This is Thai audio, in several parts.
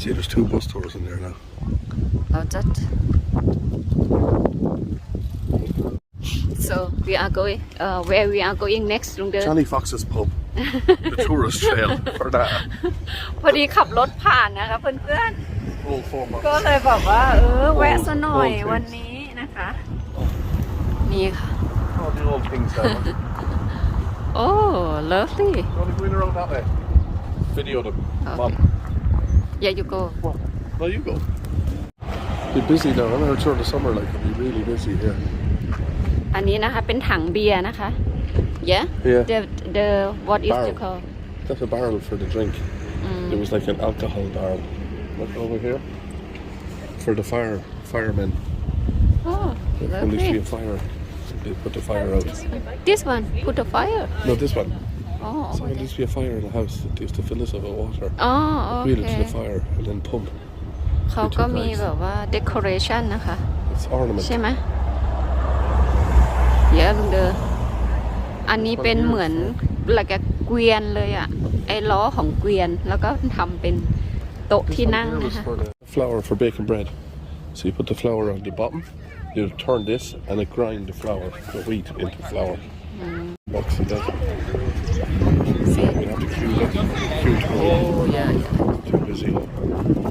See, there's two bus tours in there now. เราจะ so we are going uh, where we are going next ลุงเดิน Johnny Fox's pub. the tourist trail for that. พอดีขับรถผ่านนะคะเพื่อน Old four ๆ ก็เลยแบบว่า เออ แวะซะหน่อย โอเค วันนี้นะคะ นี่ค่ะ Oh, the old things down. โอ้ lovely You want to go in around that way? Video them. Come on. yeah you go No, you go. Be busy now. I'm out during the summer, like it'll be really busy here. อันนี้นะคะเป็นถังเบียร์นะคะ yeah Yeah. the the what is the Barrel. call That's a barrel for the drink. Mm. It was like an alcohol barrel. Look over here. For the fire firemen. oh When they see lovely a fire, they put the fire out. this one put a fire No, this one. Oh So when there used to be a fire in the house, they used to fill this up with water, อ๋อโอ wheel เค it to the fire, and then pump. เขาก็มีแบบว่า decoration นะคะ It's ornament. ใช่ไหมเยอะลุงเดออันนี้เป็นเหมือนหลักเกวียนเลยอะไอ้ล้อของเกวียนแล้วก็ทำเป็นโต๊ะ This ที่ one นั่ง here นะ was คะ for the flour for baking bread. So you put the flour on the bottom, you turn this, and it grind the flour, the wheat into flour. Box and that. See? You have to queue that. Queue to go. Oh yeah Too busy.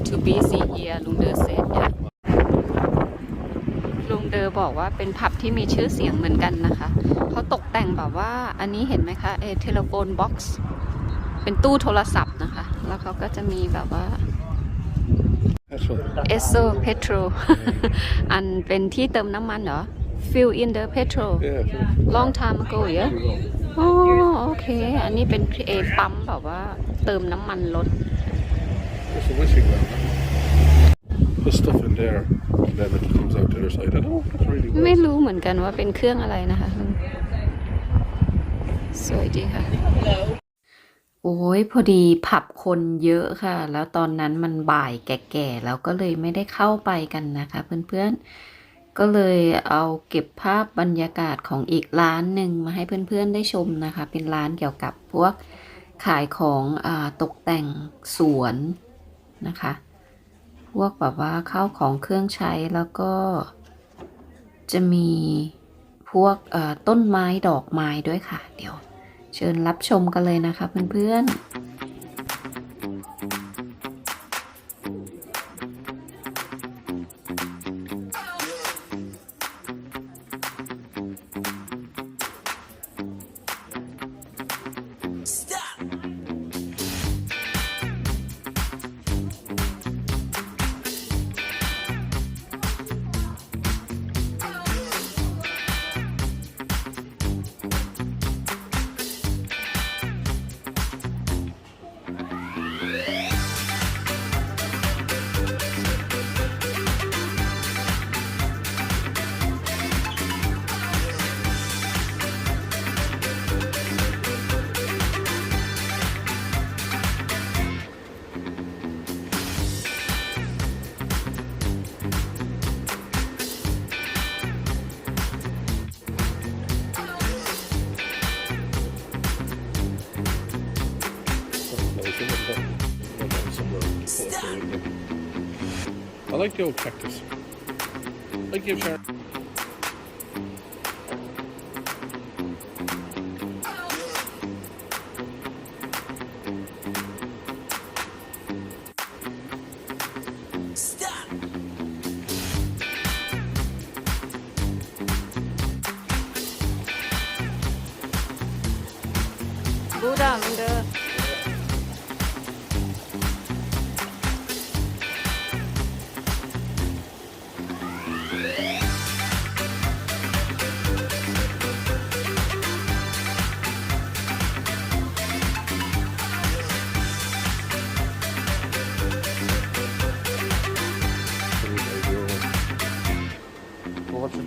to busy here ลุงเดอเซตเนี่ยลุงเดอบอกว่าเป็นผับที่มีชื่อเสียงเหมือนกันนะคะ เขาตกแต่งแบบว่า อันนี้เห็นไหมคะเอเทเลโฟนบ็อกซ์เป็นตู้โทรศัพท์นะคะ แล้วเขาก็จะมีแบบว่า That's what. เอสโซเพโตรอันเป็นที่เติมน้ำมันเหรอ fill in the petrol Yeah. long time ago เยอะอ๋อโอเค อันนี้เป็นเอปั๊มแบบว่าเติมน้ำมันรถ There's a wishing well. Put stuff in there, and then it comes out the other side. I don't know if that's really ไม่ well. รู้เหมือนกันว่าเป็นเครื่องอะไรนะคะ สวยดีค่ะ โอ้ยพอดีผับคนเยอะค่ะ แล้วตอนนั้นมันบ่ายแก่ๆ แล้วก็เลยไม่ได้เข้าไปกันนะคะเพื่อนๆ ก็เลยเอาเก็บภาพบรรยากาศของอีกร้านหนึ่งมาให้เพื่อนๆได้ชมนะคะ เป็นร้านเกี่ยวกับพวกขายของอตกแต่งสวนนะคะ พวกแบบว่าข้าวของเครื่องใช้แล้วก็จะมีพวกต้นไม้ดอกไม้ด้วยค่ะ เดี๋ยว เชิญรับชมกันเลยนะคะเพื่อนๆ I like the old cactus. Thank you, Sharon. Linda.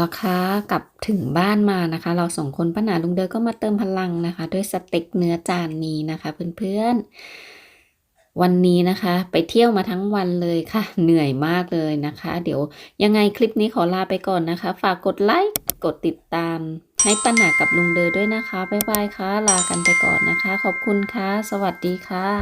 ละค่ะกลับถึงบ้านมานะคะ เราสองคนป้าหนาลุงเดอก็มาเติมพลังนะคะ ด้วยสเต็กเนื้อจานนี้นะคะ เพื่อนๆ วันนี้นะคะ ไปเที่ยวมาทั้งวันเลยค่ะ เหนื่อยมากเลยนะคะ เดี๋ยวยังไงคลิปนี้ขอลาไปก่อนนะคะ ฝากกดไลค์กดติดตาม ให้ป้าหนากับลุงเดอด้วยนะคะบ๊ายบายค่ะลากันไปก่อนนะคะ ขอบคุณค่ะ สวัสดีค่ะ